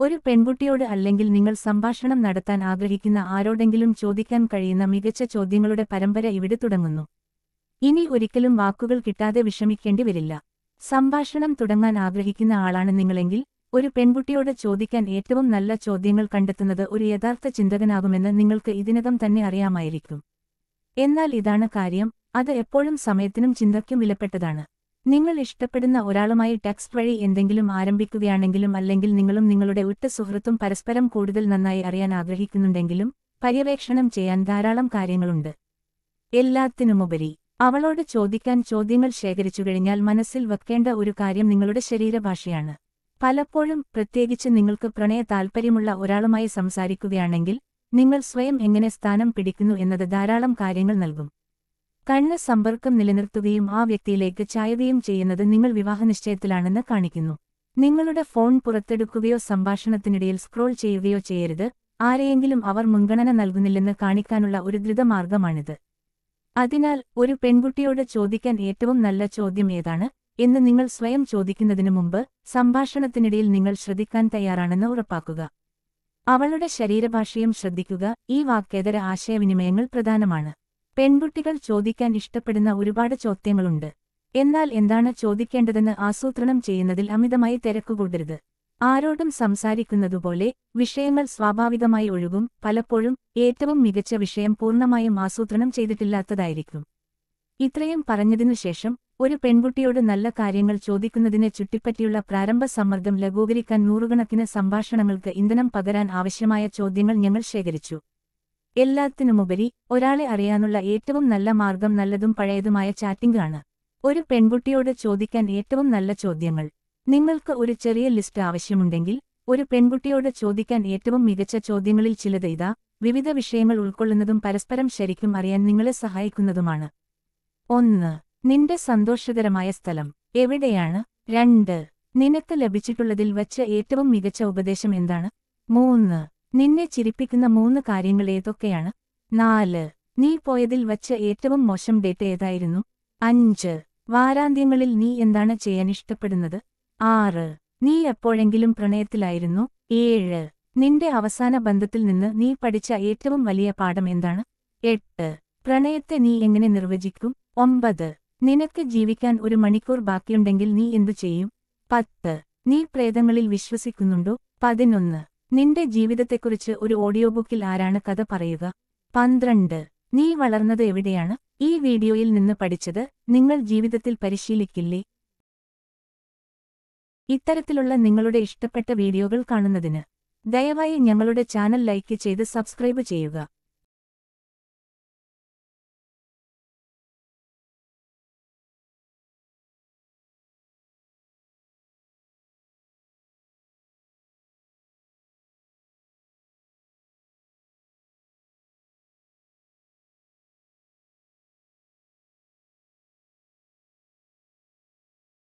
ഒരു പെൺകുട്ടിയോട് അല്ലെങ്കിൽ നിങ്ങൾ സംഭാഷണം നടത്താൻ ആഗ്രഹിക്കുന്ന ആരോടെങ്കിലും ചോദിക്കാൻ കഴിയുന്ന മികച്ച ചോദ്യങ്ങളുടെ പരമ്പര ഇവിടെ തുടങ്ങുന്നു. ഇനി ഒരിക്കലും വാക്കുകൾ കിട്ടാതെ വിഷമിക്കേണ്ടി വരില്ല. സംഭാഷണം തുടങ്ങാൻ ആഗ്രഹിക്കുന്ന ആളാണ് നിങ്ങളെങ്കിൽ ഒരു പെൺകുട്ടിയോട് ചോദിക്കാൻ ഏറ്റവും നല്ല ചോദ്യങ്ങൾ കണ്ടെത്തുന്നത് ഒരു യഥാർത്ഥ ചിന്തകനാകുമെന്ന് നിങ്ങൾക്ക് ഇതിനകം തന്നെ അറിയാമായിരിക്കും. എന്നാൽ ഇതാണ് കാര്യം അത് എപ്പോഴും സമയത്തിനും ചിന്തയ്ക്കും വിലപ്പെട്ടതാണ്. നിങ്ങൾ ഇഷ്ടപ്പെടുന്ന ഒരാളുമായി ടെക്സ്റ്റ് വഴി എന്തെങ്കിലും ആരംഭിക്കുകയാണെങ്കിലും അല്ലെങ്കിൽ നിങ്ങളും നിങ്ങളുടെ ഉറ്റ സുഹൃത്തും പരസ്പരം കൂടുതൽ നന്നായി അറിയാൻ ആഗ്രഹിക്കുന്നുണ്ടെങ്കിലും പര്യവേക്ഷണം ചെയ്യാൻ ധാരാളം കാര്യങ്ങളുണ്ട്. എല്ലാത്തിനുമുപരി അവളോട് ചോദിക്കാൻ ചോദ്യങ്ങൾ ശേഖരിച്ചു കഴിഞ്ഞാൽ മനസ്സിൽ വെക്കേണ്ട ഒരു കാര്യം നിങ്ങളുടെ ശരീരഭാഷയാണ്. പലപ്പോഴും പ്രത്യേകിച്ച് നിങ്ങൾക്ക് പ്രണയ താൽപ്പര്യമുള്ള ഒരാളുമായി സംസാരിക്കുകയാണെങ്കിൽ നിങ്ങൾ സ്വയം എങ്ങനെ സ്ഥാനം പിടിക്കുന്നു എന്നത് ധാരാളം കാര്യങ്ങൾ നൽകും. കണ്ണ് സമ്പർക്കം നിലനിർത്തുകയും ആ വ്യക്തിയിലേക്ക് ചായുകയും ചെയ്യുന്നത് നിങ്ങൾ വിവാഹനിശ്ചയത്തിലാണെന്ന് കാണിക്കുന്നു. നിങ്ങളുടെ ഫോൺ പുറത്തെടുക്കുകയോ സംഭാഷണത്തിനിടയിൽ സ്ക്രോൾ ചെയ്യുകയോ ചെയ്യരുത്. ആരെയെങ്കിലും അവർ മുൻഗണന നൽകുന്നില്ലെന്ന് കാണിക്കാനുള്ള ഒരു ദ്രുതമാർഗമാണിത്. അതിനാൽ ഒരു പെൺകുട്ടിയോട് ചോദിക്കാൻ ഏറ്റവും നല്ല ചോദ്യം ഏതാണ് എന്ന് നിങ്ങൾ സ്വയം ചോദിക്കുന്നതിനു മുമ്പ് സംഭാഷണത്തിനിടയിൽ നിങ്ങൾ ശ്രദ്ധിക്കാൻ തയ്യാറാണെന്ന് ഉറപ്പാക്കുക. അവളുടെ ശരീരഭാഷയും ശ്രദ്ധിക്കുക. ഈ വാക്കേതര ആശയവിനിമയങ്ങൾ പ്രധാനമാണ്. പെൺകുട്ടികൾ ചോദിക്കാൻ ഇഷ്ടപ്പെടുന്ന ഒരുപാട് ചോദ്യങ്ങളുണ്ട്. എന്നാൽ എന്താണ് ചോദിക്കേണ്ടതെന്ന് ആസൂത്രണം ചെയ്യുന്നതിൽ അമിതമായി തിരക്കുകൂടരുത്. ആരോടും സംസാരിക്കുന്നതുപോലെ വിഷയങ്ങൾ സ്വാഭാവികമായി ഒഴുകും പലപ്പോഴും ഏറ്റവും മികച്ച വിഷയം പൂർണമായും ആസൂത്രണം ചെയ്തിട്ടില്ലാത്തതായിരിക്കും. ഇത്രയും പറഞ്ഞതിനു ശേഷം ഒരു പെൺകുട്ടിയോട് നല്ല കാര്യങ്ങൾ ചോദിക്കുന്നതിനെ ചുറ്റിപ്പറ്റിയുള്ള പ്രാരംഭ സമ്മർദ്ദം ലഘൂകരിക്കാൻ നൂറുകണക്കിന് സംഭാഷണങ്ങൾക്ക് ഇന്ധനം പകരാൻ ആവശ്യമായ ചോദ്യങ്ങൾ ഞങ്ങൾ ശേഖരിച്ചു. എല്ലാത്തിനുമുപരി ഒരാളെ അറിയാനുള്ള ഏറ്റവും നല്ല മാർഗം നല്ലതും പഴയതുമായ ചാറ്റിംഗ് ആണ് ഒരു പെൺകുട്ടിയോട് ചോദിക്കാൻ ഏറ്റവും നല്ല ചോദ്യങ്ങൾ. നിങ്ങൾക്ക് ഒരു ചെറിയ ലിസ്റ്റ് ആവശ്യമുണ്ടെങ്കിൽ ഒരു പെൺകുട്ടിയോട് ചോദിക്കാൻ ഏറ്റവും മികച്ച ചോദ്യങ്ങളിൽ ചിലത് ഇതാ. വിവിധ വിഷയങ്ങൾ ഉൾക്കൊള്ളുന്നതും പരസ്പരം ശരിക്കും അറിയാൻ നിങ്ങളെ സഹായിക്കുന്നതുമാണ്. ഒന്ന് നിന്റെ സന്തോഷകരമായ സ്ഥലം. എവിടെയാണ്? രണ്ട് നിനക്ക് ലഭിച്ചിട്ടുള്ളതിൽ വച്ച് ഏറ്റവും മികച്ച ഉപദേശം എന്താണ്? മൂന്ന് നിന്നെ ചിരിപ്പിക്കുന്ന മൂന്ന് കാര്യങ്ങൾ ഏതൊക്കെയാണ്? നാല് നീ പോയതിൽ വച്ച് ഏറ്റവും മോശം ഡേറ്റ് ഏതായിരുന്നു? അഞ്ച് വാരാന്ത്യങ്ങളിൽ നീ എന്താണ് ചെയ്യാൻ ഇഷ്ടപ്പെടുന്നത്? ആറ് നീ എപ്പോഴെങ്കിലും പ്രണയത്തിലായിരുന്നു? ഏഴ് നിന്റെ അവസാന ബന്ധത്തിൽ നിന്ന് നീ പഠിച്ച ഏറ്റവും വലിയ പാഠം എന്താണ്? എട്ട് പ്രണയത്തെ നീ എങ്ങനെ നിർവചിക്കും? ഒമ്പത് നിനക്ക് ജീവിക്കാൻ ഒരു മണിക്കൂർ ബാക്കിയുണ്ടെങ്കിൽ നീ എന്തു ചെയ്യും? പത്ത് നീ പ്രേതങ്ങളിൽ വിശ്വസിക്കുന്നുണ്ടോ? പതിനൊന്ന് നിന്റെ ജീവിതത്തെക്കുറിച്ച് ഒരു ഓഡിയോ ബുക്കിൽ ആരാണ് കഥ പറയുക? പന്ത്രണ്ട്. നീ വളർന്നത് എവിടെയാണ്? ഈ വീഡിയോയിൽ നിന്ന് പഠിച്ചത് നിങ്ങൾ ജീവിതത്തിൽ പരിശീലിക്കില്ലേ? ഇത്തരത്തിലുള്ള നിങ്ങളുടെ ഇഷ്ടപ്പെട്ട വീഡിയോകൾ കാണുന്നതിന് ദയവായി ഞങ്ങളുടെ ചാനൽ ലൈക്ക് ചെയ്ത് സബ്സ്ക്രൈബ് ചെയ്യുക.